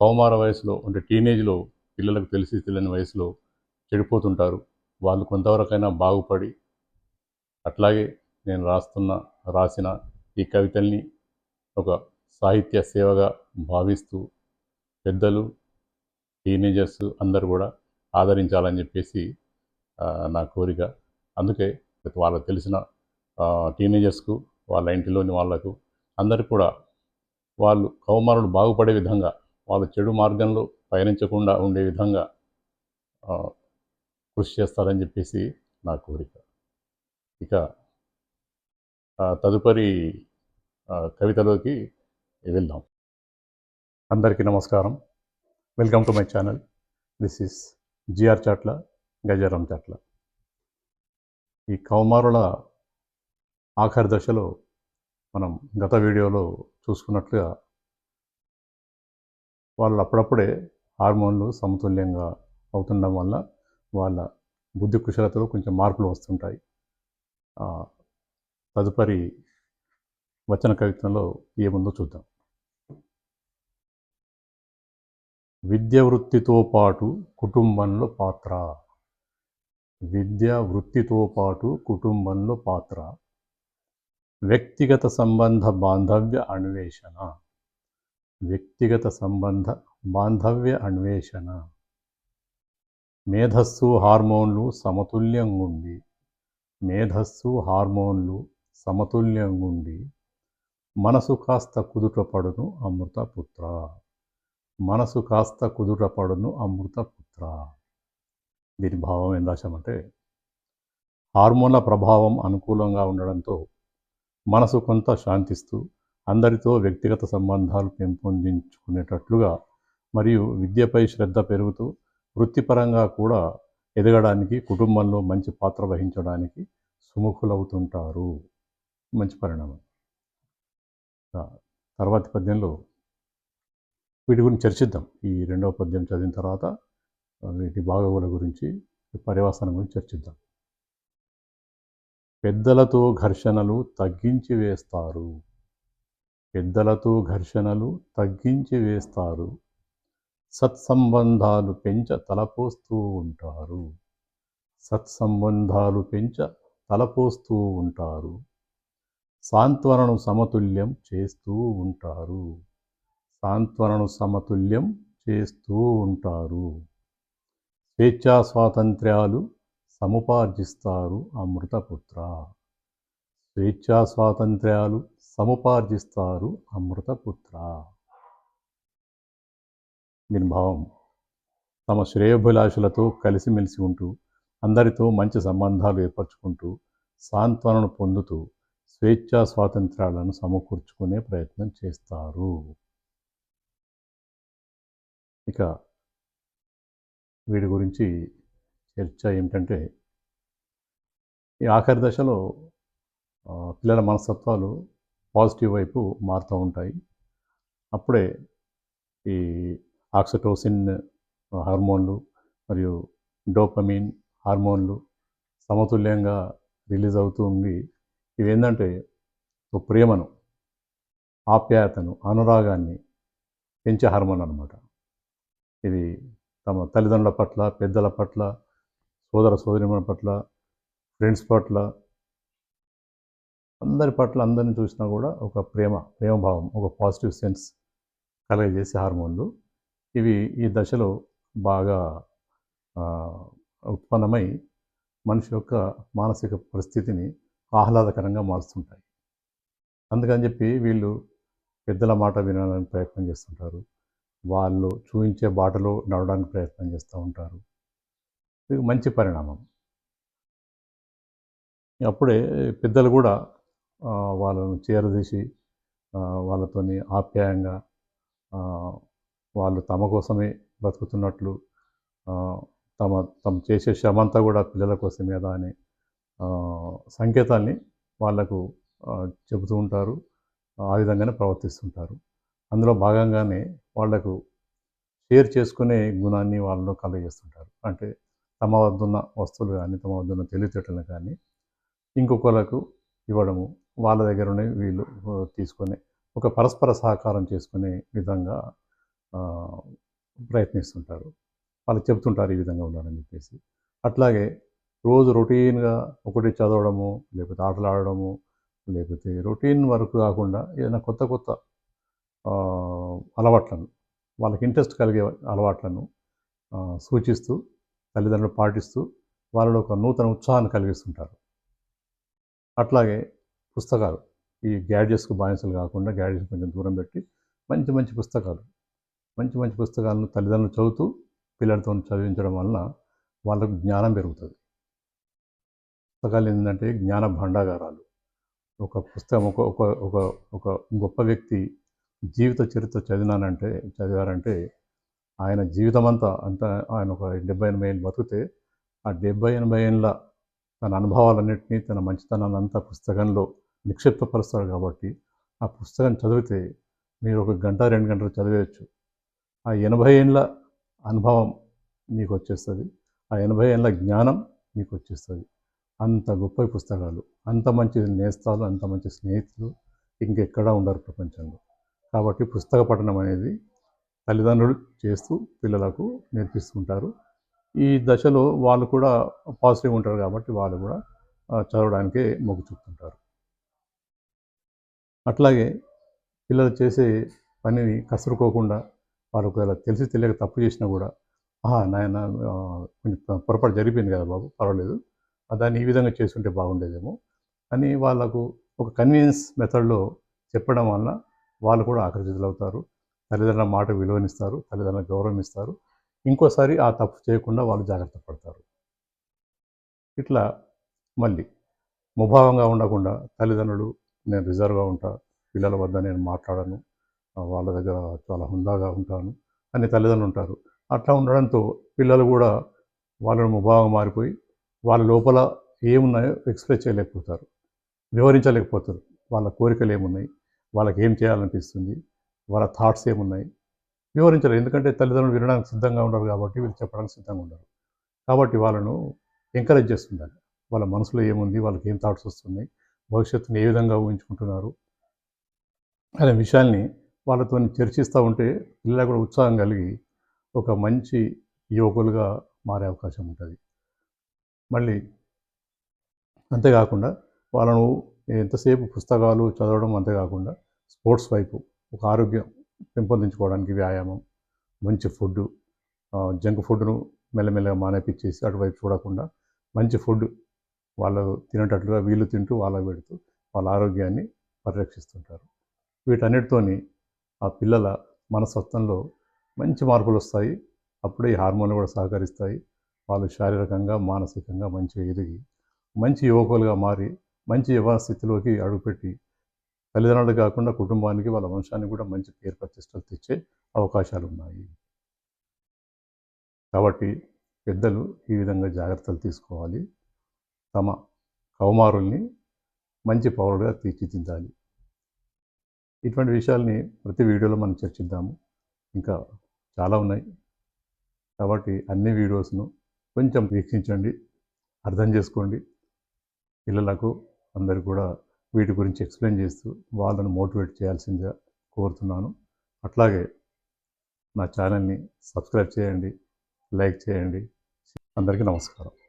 కౌమార వయసులో అంటే టీనేజ్లో పిల్లలకు తెలిసి తెలియని వయసులో చెడిపోతుంటారు. వాళ్ళు కొంతవరకైనా బాగుపడి అట్లాగే నేను రాస్తున్న రాసిన ఈ కవితల్ని ఒక సాహిత్య సేవగా భావిస్తూ పెద్దలు టీనేజర్స్ అందరూ కూడా ఆదరించాలని చెప్పేసి నా కోరిక. అందుకే వాళ్ళకు తెలిసిన టీనేజర్స్కు వాళ్ళ ఇంటిలోని వాళ్ళకు అందరికి కూడా వాళ్ళు కౌమారులు బాగుపడే విధంగా వాళ్ళు చెడు మార్గంలో పయనించకుండా ఉండే విధంగా కృషి చేస్తారని చెప్పేసి నా కోరిక. ఇక తదుపరి కవితలోకి వెళ్దాం. అందరికీ నమస్కారం. Welcome to my channel. This is G R Chatla Gajaram Chatla. ఈ కౌమారుల ఆఖరి దశలో మనం గత వీడియోలో చూసుకున్నట్లుగా వాళ్ళు అప్పుడప్పుడే హార్మోన్లు సమతుల్యంగా అవుతుండడం వల్ల వాళ్ళ బుద్ధి కుశలతలో కొంచెం మార్పులు వస్తుంటాయి. తదుపరి వచన కవిత్వంలో ఏముందో చూద్దాం. విద్య వృత్తితో పాటు కుటుంబంలో పాత్ర. విద్య వృత్తితో పాటు కుటుంబంలో పాత్ర. వ్యక్తిగత సంబంధ బాంధవ్య అన్వేషణ. వ్యక్తిగత సంబంధ బాంధవ్య అన్వేషణ. మేధస్సు హార్మోన్లు సమతుల్యంగుండి. మేధస్సు హార్మోన్లు సమతుల్యంగుండి. మనసు కాస్త కుదుటపడును అమృతపుత్ర. మనసు కాస్త కుదుటపడును అమృతపుత్ర. దీని భావం ఏం రాశామంటే హార్మోన్ల ప్రభావం అనుకూలంగా ఉండడంతో మనసు కొంత శాంతిస్తూ అందరితో వ్యక్తిగత సంబంధాలు పెంపొందించుకునేటట్లుగా మరియు విద్యపై శ్రద్ధ పెరుగుతూ వృత్తిపరంగా కూడా ఎదగడానికి కుటుంబంలో మంచి పాత్ర వహించడానికి సుముఖులవుతుంటారు. మంచి పరిణామం. తర్వాతి పద్యంలో వీటి గురించి చర్చిద్దాం. ఈ రెండవ పద్యం చదివిన తర్వాత వీటి భాగవుల గురించి పర్యవసానం గురించి చర్చిద్దాం. పెద్దలతో ఘర్షణలు తగ్గించి వేస్తారు. పెద్దలతో ఘర్షణలు తగ్గించి వేస్తారు. సత్సంబంధాలు పెంచ తలపోస్తూ ఉంటారు. సత్సంబంధాలు పెంచ తలపోస్తూ ఉంటారు. సాంత్వనను సమతుల్యం చేస్తూ ఉంటారు. సాంత్వనను సమతుల్యం చేస్తూ ఉంటారు. స్వేచ్ఛా స్వాతంత్ర్యాలు సముపార్జిస్తారు అమృతపుత్ర. స్వేచ్ఛా స్వాతంత్ర్యాలు సముపార్జిస్తారు అమృతపుత్ర. దీని భావం తమ శ్రేయోభిలాషులతో కలిసిమెలిసి ఉంటూ అందరితో మంచి సంబంధాలు ఏర్పరచుకుంటూ సాంత్వనను పొందుతూ స్వేచ్ఛా స్వాతంత్రాలను సమకూర్చుకునే ప్రయత్నం చేస్తారు. ఇక వీడి గురించి చర్చ ఏమిటంటే ఈ ఆఖరి దశలో పిల్లల మనస్తత్వాలు పాజిటివ్ వైపు మారుతూ ఉంటాయి. అప్పుడే ఈ ఆక్సిటోసిన్ హార్మోన్లు మరియు డోపమిన్ హార్మోన్లు సమతుల్యంగా రిలీజ్ అవుతూ ఉండి ఇవేంటంటే ఏంటంటే ఒక ప్రేమను ఆప్యాయతను అనురాగాన్ని పెంచే హార్మోన్ అనమాట ఇది తమ తల్లిదండ్రుల పట్ల పెద్దల పట్ల సోదర సోదరిమణుల పట్ల ఫ్రెండ్స్ పట్ల అందరి పట్ల అందరిని చూసినా కూడా ఒక ప్రేమ ప్రేమభావం ఒక పాజిటివ్ సెన్స్ కలగజేసే హార్మోన్లు. ఇవి ఈ దశలో బాగా ఉత్పన్నమై మనిషి యొక్క మానసిక పరిస్థితిని ఆహ్లాదకరంగా మారుస్తుంటాయి. అందుకని చెప్పి వీళ్ళు పెద్దల మాట వినడానికి ప్రయత్నం చేస్తుంటారు. వాళ్ళు చూపించే బాటలో నడవడానికి ప్రయత్నం చేస్తూ ఉంటారు. ఇది మంచి పరిణామం. అప్పుడే పెద్దలు కూడా వాళ్ళను చేరదీసి వాళ్ళతోని ఆప్యాయంగా వాళ్ళు తమ కోసమే బ్రతుకుతున్నట్లు తమ తమ చేసే శ్రమంతా కూడా పిల్లల కోసమే కదా అనే సంకేతాల్ని వాళ్ళకు చెబుతూ ఉంటారు ఆ విధంగానే ప్రవర్తిస్తుంటారు. అందులో భాగంగానే వాళ్ళకు షేర్ చేసుకునే గుణాన్ని వాళ్ళలో కలగజేస్తుంటారు. అంటే తమ వద్దున్న వస్తువులు కానీ తమ వద్దున్న తెలివితేటలు కానీ ఇంకొకళ్ళకు ఇవ్వడము వాళ్ళ దగ్గరనే వీళ్ళు తీసుకొని ఒక పరస్పర సహకారం చేసుకునే విధంగా ప్రయత్నిస్తుంటారు. వాళ్ళు చెప్తుంటారు ఈ విధంగా ఉండాలని చెప్పేసి. అట్లాగే రోజు రొటీన్గా ఒకటి చదవడము లేకపోతే ఆటలు ఆడడము లేకపోతే రొటీన్ వర్క్ కాకుండా ఏదైనా కొత్త కొత్త అలవాట్లను వాళ్ళకి ఇంట్రెస్ట్ కలిగే అలవాట్లను సూచిస్తూ తల్లిదండ్రులు పాటిస్తూ వాళ్ళలో ఒక నూతన ఉత్సాహాన్ని కలిగిస్తుంటారు. అట్లాగే పుస్తకాలు. ఈ గ్యాడ్జెట్స్కు బానిసలు కాకుండా గ్యాడ్జెట్స్ కొంచెం దూరం పెట్టి మంచి మంచి పుస్తకాలు. మంచి మంచి పుస్తకాలను తల్లిదండ్రులు చదువుతూ పిల్లలతో చదివించడం వలన వాళ్ళకు జ్ఞానం పెరుగుతుంది. పుస్తకాలు ఏంటంటే జ్ఞాన భండాగారాలు. ఒక పుస్తకం ఒక ఒక ఒక ఒక గొప్ప వ్యక్తి జీవిత చరిత్ర చదివినానంటే చదివారంటే ఆయన జీవితం అంతా అంతా ఆయన ఒక డెబ్బై ఎనభై ఏళ్ళు బతికితే ఆ డెబ్బై ఎనభై ఏళ్ళ తన అనుభవాలన్నింటినీ తన మంచితనాన్ని అంతా పుస్తకంలో నిక్షిప్తపరుస్తాడు కాబట్టి ఆ పుస్తకం చదివితే మీరు ఒక గంట రెండు గంటలు చదివేయచ్చు. ఆ ఎనభై ఏళ్ళ అనుభవం మీకు వచ్చేస్తుంది. ఆ ఎనభై ఏళ్ళ జ్ఞానం మీకు వచ్చేస్తుంది. అంత గొప్ప పుస్తకాలు అంత మంచి నేస్తాలు అంత మంచి స్నేహితులు ఇంకెక్కడా ఉండరు ప్రపంచంలో. కాబట్టి పుస్తక పఠనం అనేది తల్లిదండ్రులు చేస్తూ పిల్లలకు నేర్పిస్తుంటారు. ఈ దశలో వాళ్ళు కూడా పాజిటివ్ ఉంటారు కాబట్టి వాళ్ళు కూడా చదవడానికే మొగ్గు చూపుతుంటారు. అట్లాగే పిల్లలు చేసే పనిని కసురుకోకుండా వాళ్ళు ఒకవేళ తెలిసి తెలియక తప్పు చేసినా కూడా ఆహా నాయన కొంచెం పొరపాటు జరిగిపోయింది కదా బాబు పర్వాలేదు దాన్ని ఈ విధంగా చేస్తుంటే బాగుండేదేమో అని వాళ్ళకు ఒక కన్వీనియన్స్ మెథడ్లో చెప్పడం వలన వాళ్ళు కూడా ఆకర్షితులు అవుతారు తల్లిదండ్రుల మాట విలువనిస్తారు తల్లిదండ్రుల గౌరవం ఇస్తారు ఇంకోసారి ఆ తప్పు చేయకుండా వాళ్ళు జాగ్రత్త పడతారు. ఇట్లా మళ్ళీ ముభావంగా ఉండకుండా తల్లిదండ్రులు నేను రిజర్వ్గా ఉంటా పిల్లల వద్ద నేను మాట్లాడను వాళ్ళ దగ్గర చాలా హుందాగా ఉంటాను అని తల్లిదండ్రులు ఉంటారు. అట్లా ఉండడంతో పిల్లలు కూడా వాళ్ళను ముభావంగా మారిపోయి వాళ్ళ లోపల ఏమున్నాయో ఎక్స్ప్రెస్ చేయలేకపోతారు వివరించలేకపోతారు. వాళ్ళ కోరికలు ఏమున్నాయి వాళ్ళకి ఏం చేయాలనిపిస్తుంది వాళ్ళ థాట్స్ ఏమున్నాయి వివరించరు ఎందుకంటే తల్లిదండ్రులు వినడానికి సిద్ధంగా ఉండరు కాబట్టి వీళ్ళు చెప్పడానికి సిద్ధంగా ఉండరు. కాబట్టి వాళ్ళను ఎంకరేజ్ చేస్తుండాలి. వాళ్ళ మనసులో ఏముంది వాళ్ళకి ఏం థాట్స్ వస్తున్నాయి భవిష్యత్తుని ఏ విధంగా ఊహించుకుంటున్నారు అనే విషయాల్ని వాళ్ళతో చర్చిస్తూ ఉంటే పిల్లలకు కూడా ఉత్సాహం కలిగి ఒక మంచి యువకులుగా మారే అవకాశం ఉంటుంది. మళ్ళీ అంతేకాకుండా వాళ్ళను ఎంతసేపు పుస్తకాలు చదవడం అంతేకాకుండా స్పోర్ట్స్ వైపు ఒక ఆరోగ్యం పెంపొందించుకోవడానికి వ్యాయామం మంచి ఫుడ్ జంక్ ఫుడ్ను మెల్లమెల్లగా మానేపించేసి అటువైపు చూడకుండా మంచి ఫుడ్ వాళ్ళు తినేటట్లుగా వీళ్ళు తింటూ వాళ్ళకు పెడుతూ వాళ్ళ ఆరోగ్యాన్ని పరిరక్షిస్తుంటారు. వీటన్నిటితోని ఆ పిల్లల మనస్తత్వంలో మంచి మార్పులు వస్తాయి. అప్పుడే ఈ హార్మోన్లు కూడా సహకరిస్తాయి. వాళ్ళు శారీరకంగా మానసికంగా మంచిగా ఎదిగి మంచి యువకులుగా మారి మంచి యువ స్థితిలోకి అడుగుపెట్టి తల్లిదండ్రులు కాకుండా కుటుంబానికి వాళ్ళ వంశానికి కూడా మంచి పేరు ప్రతిష్టలు తెచ్చే అవకాశాలు ఉన్నాయి. కాబట్టి పెద్దలు ఈ విధంగా జాగ్రత్తలు తీసుకోవాలి. తమ కౌమారుల్ని మంచి పౌరుడుగా తీర్చిదిద్దాలి. ఇటువంటి విషయాల్ని ప్రతి వీడియోలో మనం చర్చిద్దాము. ఇంకా చాలా ఉన్నాయి. కాబట్టి అన్ని వీడియోస్ను కొంచెం వీక్షించండి అర్థం చేసుకోండి. పిల్లలకు అందరు కూడా వీటి గురించి ఎక్స్ప్లెయిన్ చేస్తూ వాళ్ళను మోటివేట్ చేయాల్సిందిగా కోరుతున్నాను. అట్లాగే నా ఛానల్ని సబ్స్క్రైబ్ చేయండి లైక్ చేయండి. అందరికీ నమస్కారం.